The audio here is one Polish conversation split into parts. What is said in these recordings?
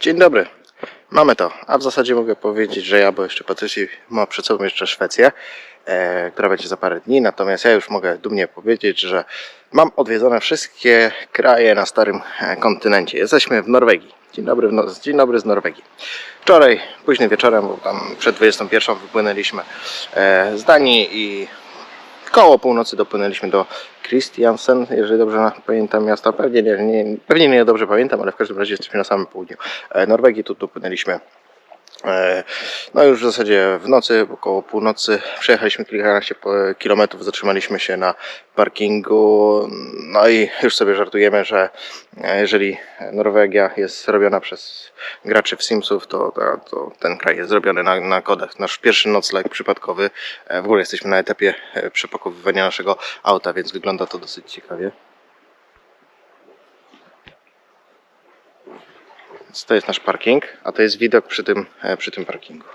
Dzień dobry. Mamy to. A w zasadzie mogę powiedzieć, że ja, bo jeszcze Patrycji ma przed sobą jeszcze Szwecję, e, która będzie za parę dni. Natomiast ja już mogę dumnie powiedzieć, że mam odwiedzone wszystkie kraje na starym e, kontynencie. Jesteśmy w Norwegii. Dzień dobry, w no, dzień dobry z Norwegii. Wczoraj, późnym wieczorem, bo tam przed 21 wypłynęliśmy e, z Danii i koło północy dopłynęliśmy do Christiansen, jeżeli dobrze pamiętam miasto. Pewnie nie, nie, pewnie nie dobrze pamiętam, ale w każdym razie jesteśmy na samym południu e, Norwegii. Tu dopłynęliśmy no już w zasadzie w nocy, około północy przejechaliśmy kilkanaście kilometrów, zatrzymaliśmy się na parkingu, no i już sobie żartujemy, że e, jeżeli Norwegia jest robiona przez graczy w Simsów, to, to, ten kraj jest zrobiony na, na kodach. Nasz pierwszy nocleg przypadkowy, e, w ogóle jesteśmy na etapie e, przepakowywania naszego auta, więc wygląda to dosyć ciekawie. Więc to jest nasz parking, a to jest widok przy tym, e, przy tym parkingu.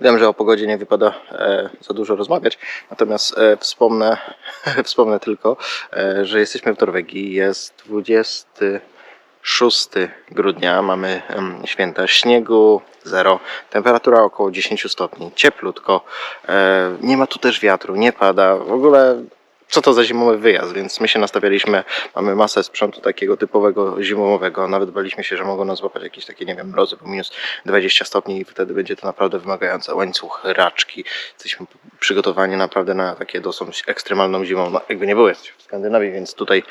Wiem, że o pogodzie nie wypada e, za dużo rozmawiać, natomiast e, wspomnę, wspomnę tylko, że jesteśmy w Norwegii. Jest 26 grudnia, mamy święta śniegu, zero, temperatura około 10 stopni, cieplutko, e, nie ma tu też wiatru, nie pada, w ogóle co to za zimowy wyjazd, więc my się nastawialiśmy, mamy masę sprzętu takiego typowego zimowego, nawet baliśmy się, że mogą nas złapać jakieś takie, nie wiem, mrozy po minus 20 stopni i wtedy będzie to naprawdę wymagające. Łańcuch, raczki, jesteśmy przygotowani naprawdę na takie dosyć ekstremalną zimą, no jakby nie było, jesteśmy w Skandynawii, więc tutaj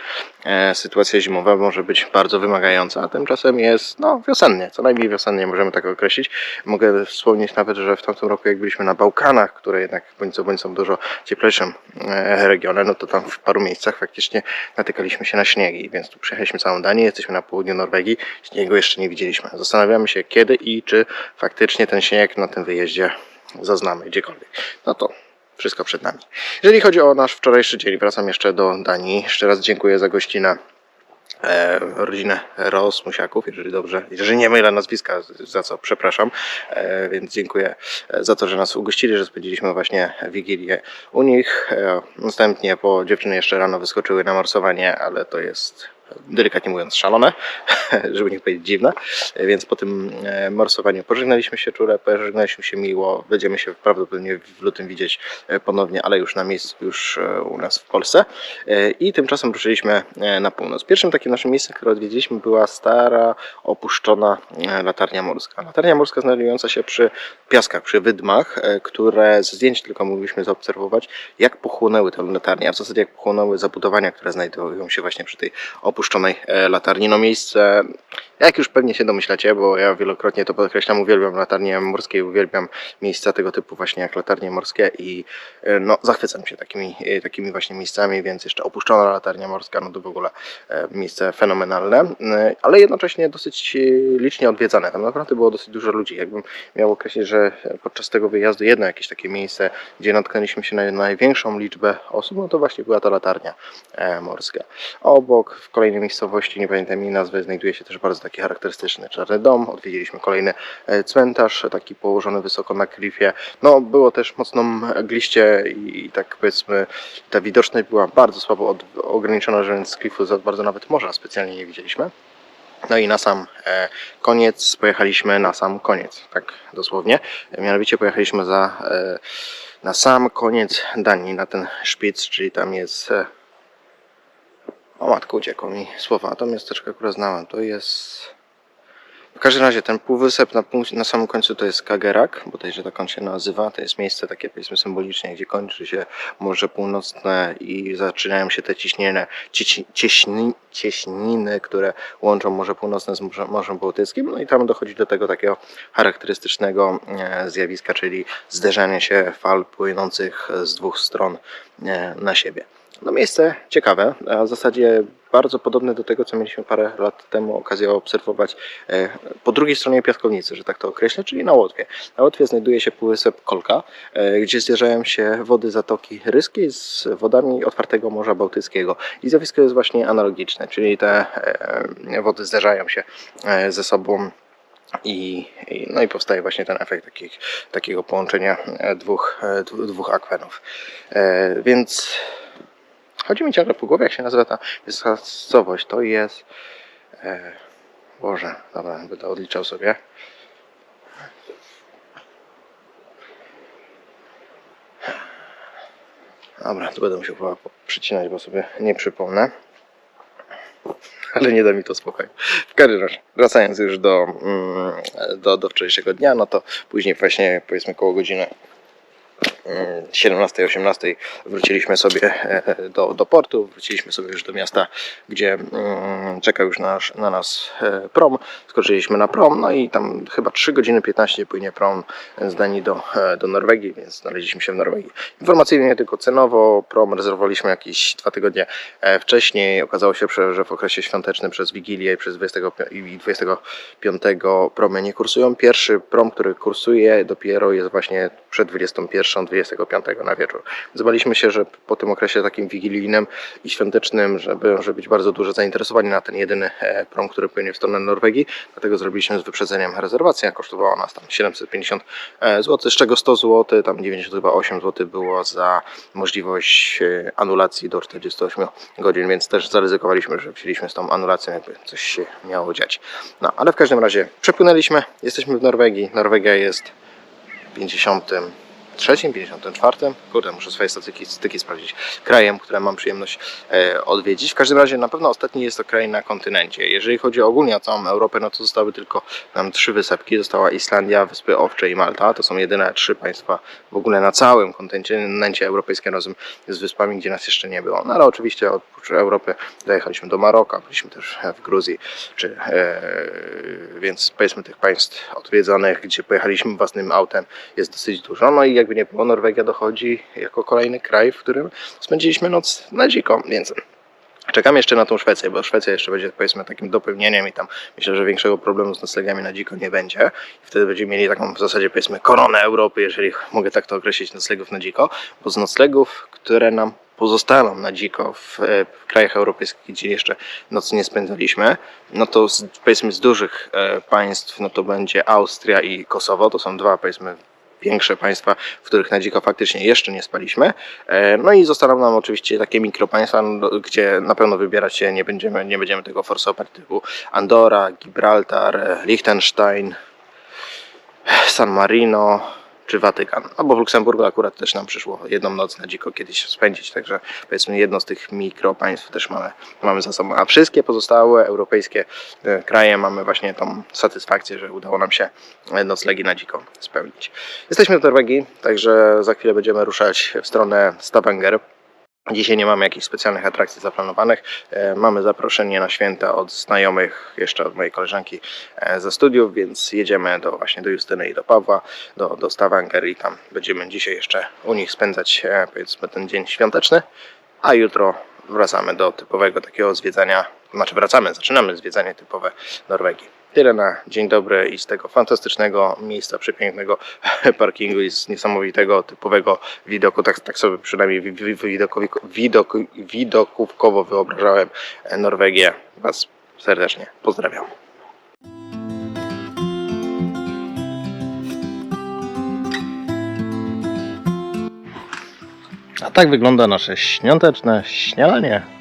e, sytuacja zimowa może być bardzo wymagająca, a tymczasem jest, no, wiosennie, co najmniej wiosennie możemy tak określić. Mogę wspomnieć nawet, że w tamtym roku, jak byliśmy na Bałkanach, które jednak bądź co bądź są dużo cieplejszym e, regionem, no to tam w paru miejscach faktycznie natykaliśmy się na śniegi, więc tu przejechaliśmy całą Danię, jesteśmy na południu Norwegii, śniegu jeszcze nie widzieliśmy. Zastanawiamy się kiedy i czy faktycznie ten śnieg na tym wyjeździe zaznamy gdziekolwiek. No to wszystko przed nami. Jeżeli chodzi o nasz wczorajszy dzień, wracam jeszcze do Danii. Jeszcze raz dziękuję za gościnę e, rodzinę Rosmusiaków, jeżeli dobrze, jeżeli nie mylę nazwiska, za co przepraszam, e, więc dziękuję e, za to, że nas ugościli, że spędziliśmy właśnie Wigilię u nich. E, następnie po dziewczyny jeszcze rano wyskoczyły na morsowanie, ale to jest delikatnie mówiąc szalone, żeby nie powiedzieć dziwne, więc po tym e, morsowaniu pożegnaliśmy się czule, pożegnaliśmy się miło, będziemy się prawdopodobnie w lutym widzieć e, ponownie, ale już na miejscu, już e, u nas w Polsce i tymczasem ruszyliśmy na północ. Pierwszym takim naszym miejscem, które odwiedziliśmy była stara, opuszczona latarnia morska. Latarnia morska znajdująca się przy piaskach, przy wydmach, które z zdjęć tylko mogliśmy zaobserwować, jak pochłonęły tę latarnię, a w zasadzie jak pochłonęły zabudowania, które znajdują się właśnie przy tej opuszczonej e, latarni. No miejsce, jak już pewnie się domyślacie, bo ja wielokrotnie to podkreślam, uwielbiam latarnie morskie, uwielbiam miejsca tego typu właśnie jak latarnie morskie i e, no zachwycam się takimi, e, takimi właśnie miejscami, więc jeszcze opuszczona latarnia morska, no to w ogóle miejsce fenomenalne, ale jednocześnie dosyć licznie odwiedzane. Tam naprawdę było dosyć dużo ludzi. Jakbym miał określić, że podczas tego wyjazdu jedno jakieś takie miejsce, gdzie natknęliśmy się na największą liczbę osób, no to właśnie była ta latarnia morska. Obok, w kolejnej miejscowości, nie pamiętam jej nazwy, znajduje się też bardzo taki charakterystyczny czarny dom. Odwiedziliśmy kolejny e, cmentarz, taki położony wysoko na klifie. No, było też mocno mgliście i, i tak powiedzmy, ta widoczność była bardzo słabo od, ograniczona, że więc z klifu za bardzo nawet morza specjalnie nie widzieliśmy. No i na sam e, koniec pojechaliśmy na sam koniec, tak dosłownie. Mianowicie pojechaliśmy za, e, na sam koniec Danii, na ten szpic, czyli tam jest. O matko, uciekło mi słowa. To miasteczko akurat znałem. To jest. W każdym razie ten półwysep na, na samym końcu to jest Kagerak, bodajże tak on się nazywa. To jest miejsce takie powiedzmy symbolicznie, gdzie kończy się Morze Północne i zaczynają się te ciśnienia, cieci, cieśni, cieśniny, które łączą Morze Północne z Morzem, Morzem Bałtyckim. No i tam dochodzi do tego takiego charakterystycznego e, zjawiska, czyli zderzania się fal płynących z dwóch stron e, na siebie. No miejsce ciekawe, a w zasadzie bardzo podobne do tego, co mieliśmy parę lat temu okazję obserwować e, po drugiej stronie piaskownicy, że tak to określę, czyli na Łotwie. Na Łotwie znajduje się półwysep Kolka, e, gdzie zderzają się wody Zatoki Ryskiej z wodami otwartego Morza Bałtyckiego. I zjawisko jest właśnie analogiczne, czyli te e, wody zderzają się ze sobą I, no i powstaje właśnie ten efekt takich, takiego połączenia dwóch, dwóch akwenów. Więc chodzi mi ciągle po głowie, jak się nazywa ta miejscowość. To jest. E, Boże, dobra, będę odliczał sobie. Dobra, tu będę musiał przycinać, bo sobie nie przypomnę. Ale nie da mi to spokoju. W każdym razie, wracając już do, mm, do, do wczorajszego dnia, no to później właśnie powiedzmy koło godziny 17-18 wróciliśmy sobie e, do, do portu, wróciliśmy sobie już do miasta, gdzie mm, czekał już nasz, na nas e, prom. Skoczyliśmy na prom, no i tam chyba 3 godziny 15 płynie prom z Danii do, e, do Norwegii, więc znaleźliśmy się w Norwegii. Informacyjnie nie tylko cenowo, prom rezerwowaliśmy jakieś dwa tygodnie wcześniej. Okazało się, że w okresie świątecznym przez Wigilię i przez 25, i 25 promy nie kursują. Pierwszy prom, który kursuje dopiero jest właśnie przed 21, 25 na wieczór. Zbaliśmy się, że po tym okresie takim wigilijnym i świątecznym, żeby, żeby być bardzo duże zainteresowanie na ten jedyny e, prom, który płynie w stronę Norwegii. Dlatego zrobiliśmy z wyprzedzeniem rezerwację. Kosztowała nas tam 750 zł, z czego 100 zł, tam 98 zł było za możliwość e, anulacji do 48 godzin, więc też zaryzykowaliśmy, że wzięliśmy z tą anulacją, jakby coś się miało dziać. No, ale w każdym razie przepłynęliśmy, jesteśmy w Norwegii. Norwegia jest 53, 54, kurde, muszę swoje statystyki sprawdzić, krajem, które mam przyjemność e, odwiedzić. W każdym razie na pewno ostatni jest to kraj na kontynencie. Jeżeli chodzi ogólnie o całą Europę, no to zostały tylko nam trzy wysepki. Została Islandia, Wyspy Owcze i Malta. To są jedyne trzy państwa w ogóle na całym kontynencie europejskim razem z wyspami, gdzie nas jeszcze nie było. No ale oczywiście oprócz Europy dojechaliśmy do Maroka, byliśmy też w Gruzji, czy, e, więc powiedzmy tych państw odwiedzonych, gdzie pojechaliśmy własnym autem jest dosyć dużo. No i jakby nie było, Norwegia dochodzi jako kolejny kraj, w którym spędziliśmy noc na dziko, więc Czekam jeszcze na tą Szwecję, bo Szwecja jeszcze będzie powiedzmy takim dopełnieniem i tam myślę, że większego problemu z noclegami na dziko nie będzie. Wtedy będziemy mieli taką w zasadzie powiedzmy koronę Europy, jeżeli mogę tak to określić, noclegów na dziko, bo z noclegów, które nam pozostaną na dziko w, w krajach europejskich, gdzie jeszcze noc nie spędzaliśmy, no to z, powiedzmy z dużych e, państw, no to będzie Austria i Kosowo, to są dwa powiedzmy większe państwa, w których na dziko faktycznie jeszcze nie spaliśmy. E, No i zostaną nam oczywiście takie mikropaństwa, no, gdzie na pewno wybierać się nie będziemy, nie będziemy tego forsować, typu Andora, Gibraltar, e, Liechtenstein, San Marino czy Watykan. Albo w Luksemburgu akurat też nam przyszło jedną noc na dziko kiedyś spędzić, także powiedzmy jedno z tych mikropaństw też mamy, mamy za sobą. A wszystkie pozostałe europejskie e, kraje mamy właśnie tą satysfakcję, że udało nam się e, noclegi na dziko spełnić. Jesteśmy w Norwegii, także za chwilę będziemy ruszać w stronę Stavanger. Dzisiaj nie mamy jakichś specjalnych atrakcji zaplanowanych. E, Mamy zaproszenie na święta od znajomych, jeszcze od mojej koleżanki e, ze studiów, więc jedziemy do właśnie do Justyny i do Pawła, do, do Stavanger i tam będziemy dzisiaj jeszcze u nich spędzać e, powiedzmy ten dzień świąteczny, a jutro wracamy do typowego takiego zwiedzania, znaczy wracamy, zaczynamy zwiedzanie typowe Norwegii. Tyle na dzień dobry i z tego fantastycznego miejsca, przepięknego parkingu i z niesamowitego typowego widoku. Tak, tak sobie przynajmniej wi- wi- widokowi- widok, widokówkowo wyobrażałem e, Norwegię. Was serdecznie pozdrawiam. A tak wygląda nasze świąteczne śniadanie.